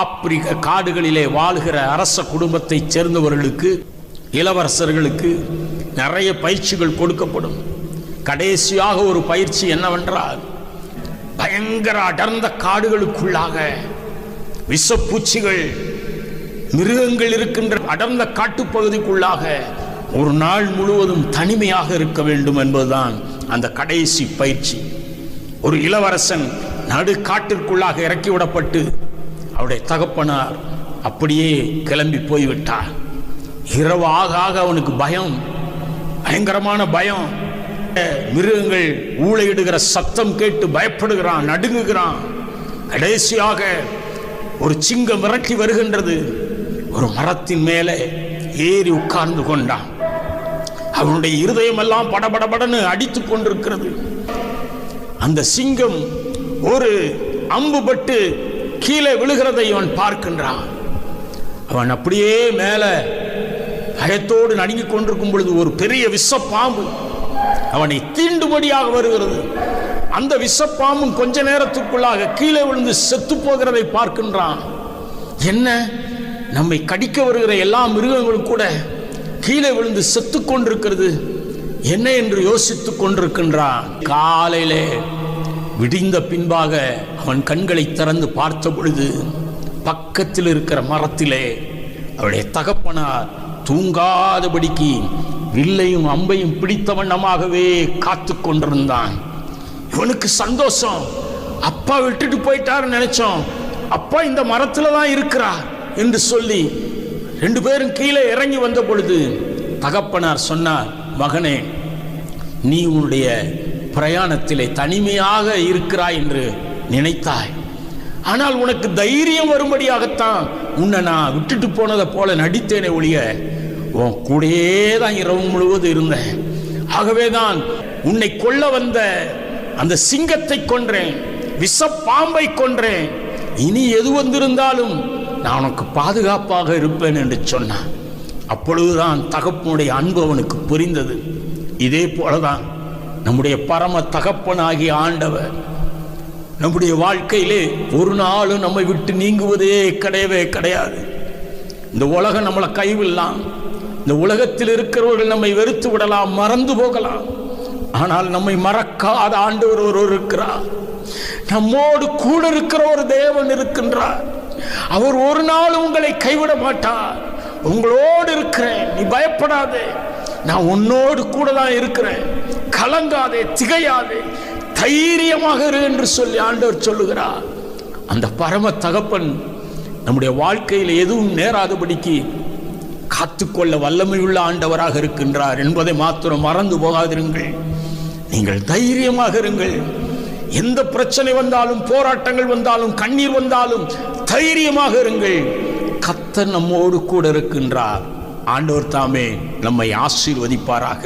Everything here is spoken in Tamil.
ஆப்பிரிக்க காடுகளிலே வாழ்கிற அரச குடும்பத்தைச் சேர்ந்தவர்களுக்கு இளவரசர்களுக்கு நிறைய பயிற்சிகள் கொடுக்கப்படும். கடைசியாக ஒரு பயிற்சி என்னவென்றால் பயங்கர அடர்ந்த காடுகளுக்குள்ளாக விஷப்பூச்சிகள் மிருகங்கள் இருக்கின்ற அடர்ந்த காட்டுப்பகுதிக்குள்ளாக ஒரு நாள் முழுவதும் தனிமையாக இருக்க வேண்டும் என்பதுதான் அந்த கடைசி பயிற்சி. ஒரு இளவரசன் நடு காட்டிற்குள்ளாக இறக்கிவிடப்பட்டு அவருடைய தகப்பனார் அப்படியே கிளம்பி போய்விட்டார். இரவு ஆக ஆக அவனுக்கு பயம் பயங்கரமான பயம். மிருகங்கள் ஊழையிடுகிற சத்தம் கேட்டு பயப்படுகிறான் நடுங்குகிறான். கடைசியாக ஒரு சிங்கம் மிரட்டி வருகின்றது. ஒரு மரத்தின் மேலே ஏறி உட்கார்ந்து கொண்டான். அவனுடைய இருதயம் எல்லாம் படபடபடன்னு அடித்து கொண்டிருக்கிறது. அந்த சிங்கம் ஒரு அம்பு பட்டு கீழே விழுகிறதை இவன் பார்க்கின்றான். அவன் அப்படியே மேலே பயத்தோடு நடுங்கிக் கொண்டிருக்கும் பொழுது ஒரு பெரிய விஷப்பாம்பு அவனை தீண்டுபடியாக வருகிறது. அந்த விஷப்பாம்பும் கொஞ்ச நேரத்துக்குள்ளாக கீழே விழுந்து செத்து போகிறதை பார்க்கின்றான். என்ன? நம்மை கடிக்க வருகிற எல்லா மிருகங்களும் கூட கீழே விழுந்து செத்து கொண்டிருக்கிறது. என்ன என்று யோசித்துக் கொண்டிருக்கின்றான். காலையிலே விடிந்த பின்பாக அவன் கண்களை திறந்து பார்த்த பொழுது பக்கத்தில் இருக்கிற மரத்திலே அவருடைய தகப்பனார் தூங்காதபடிக்கு வில்லையும் அம்பையும் பிடித்த வண்ணமாகவே காத்து கொண்டிருந்தான். இவனுக்கு சந்தோஷம். அப்பா விட்டுட்டு போயிட்டாருன்னு நினைச்சோம். அப்பா இந்த மரத்துல தான் இருக்கிறார் என்று சொல்லி ரெண்டு பேரும் கீழே இறங்கி வந்த பொழுது தகப்பனார் சொன்னார் மகனே நீ உன்னுடைய பிரயாணத்திலே தனிமையாக இருக்கிறாய் என்று நினைத்தாய். ஆனால் உனக்கு தைரியம் வரும்படியாகத்தான் உன்னை நான் விட்டுட்டு போனதை போல நடித்தேனே ஒழிய உன் கூடையே தான் இரவு முழுவதும் இருந்தேன். ஆகவே தான் உன்னை கொல்ல வந்த அந்த சிங்கத்தை கொன்றேன் விஷப்பாம்பை கொன்றேன். இனி எது வந்திருந்தாலும் நான் உனக்கு பாதுகாப்பாக இருப்பேன் என்று சொன்னான். அப்பொழுதுதான் தகப்பனுடைய அன்பு அவனுக்கு புரிந்தது. இதே போலதான் நம்முடைய பரம தகப்பனாகிய ஆண்டவர். நம்முடைய வாழ்க்கையிலே ஒரு நாளும் நம்மை விட்டு நீங்குவதே கிடையவே கிடையாது. இந்த உலகம் நம்மளை கைவிடலாம். இந்த உலகத்தில் இருக்கிறவர்கள் நம்மை வெறுத்து விடலாம் மறந்து போகலாம். ஆனால் நம்மை மறக்காத ஆண்டவர் ஒருவர் இருக்கிறார். நம்மோடு கூட இருக்கிற ஒரு தேவன் இருக்கின்றார். அவர் ஒரு நாள் உங்களை கைவிட மாட்டார். உங்களோடு இருக்கிறேன் நீ பயப்படாதே. நான் உன்னோடு கூட தான் இருக்கிறேன். கலங்காதே திகையாதே தைரியமாக இரு என்று சொல்லி ஆண்டவர் சொல்லுகிறார். அந்த பரம தகப்பன் நம்முடைய வாழ்க்கையில் எதுவும் நேராதபடிக்கு காத்துக்கொள்ள வல்லமையுள்ள ஆண்டவராக இருக்கின்றார் என்பதை மாத்திரம் மறந்து போகாதிருங்கள். நீங்கள் தைரியமாக இருங்கள். எந்த பிரச்சனை வந்தாலும் போராட்டங்கள் வந்தாலும் கண்ணீர் வந்தாலும் தைரியமாக இருங்கள். கத்த நம்மோடு கூட இருக்கின்றார். ஆண்டவர் தாமே நம்மை ஆசீர்வதிப்பாராக.